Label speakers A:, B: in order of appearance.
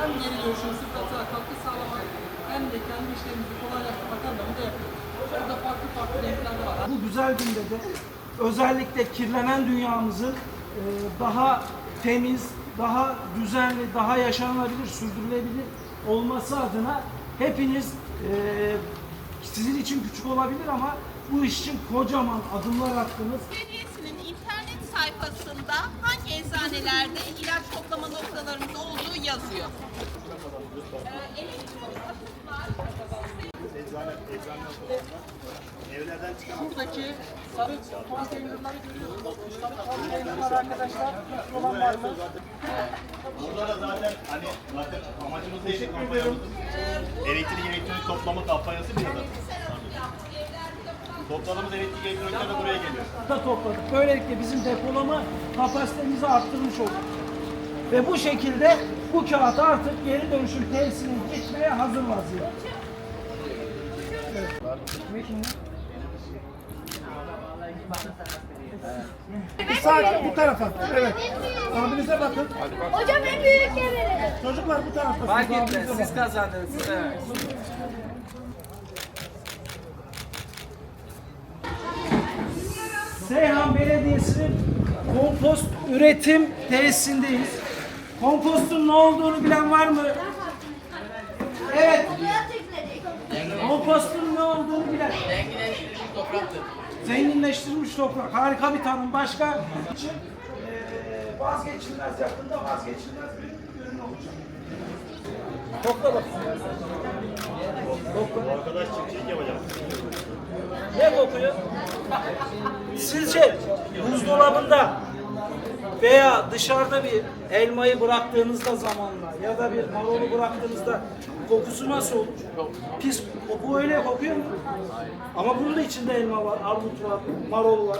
A: hem geri dönüşüm
B: sıfırata katkı sağlamak hem
C: de
B: kendi işlerimizi kolaylaştırmak anlamında yapıyoruz.
D: Orada
B: farklı
D: farklı renkler var. Bu güzel günde de özellikle kirlenen dünyamızı e, daha temiz, daha düzenli, daha yaşanabilir, sürdürülebilir olması adına hepiniz e, sizin için küçük olabilir ama bu iş için kocaman adımlar attınız.
E: Belediyesinin internet
B: sayfasında hangi eczanelerde ilaç toplama
E: noktalarını
B: yazıyor. Buradaki sarı
A: konteynerleri
B: görüyorsunuz. Sarı
A: konteynerler
B: arkadaşlar
A: olan var mı? Burada da zaten hani zaten amacımız değil kampanyamız. Elektrik elektronik toplama kampanyası bir adı. Topladığımız elektrik elektronikler de buraya geliyor.
D: da topladık. Böylelikle bizim depolama kapasitemizi arttırmış olduk. Ve bu şekilde bu kağıt artık geri dönüşüm tesisine gitmeye hazır vaziyette.
E: Bir sakin bu tarafa. Evet. Abinize bakın. Hocam en büyük verelim.
F: Çocuklar
E: bu
F: tarafta. Fark Siz etmez. Siz bakın.
C: kazandınız. Evet.
D: Seyhan Belediyesi'nin kompost üretim tesisindeyiz. Kompostun ne olduğunu bilen var mı? Evet. Kompostun ne olduğunu bilen.
E: Zenginleştirilmiş topraktır.
D: Zenginleştirilmiş toprak. Harika bir tanım. Başka için eee, vazgeçilmez yakında vazgeçilmez bir ürün olacak. Topla bak.
A: Arkadaş çiftçilik yapacak.
D: Ne kokuyor? Sizce buzdolabında veya dışarıda bir elmayı bıraktığınızda zamanla ya da bir marulu bıraktığınızda kokusu nasıl olur? Pis koku öyle kokuyor mu? Ama bunun da içinde elma var, armut var, marul var.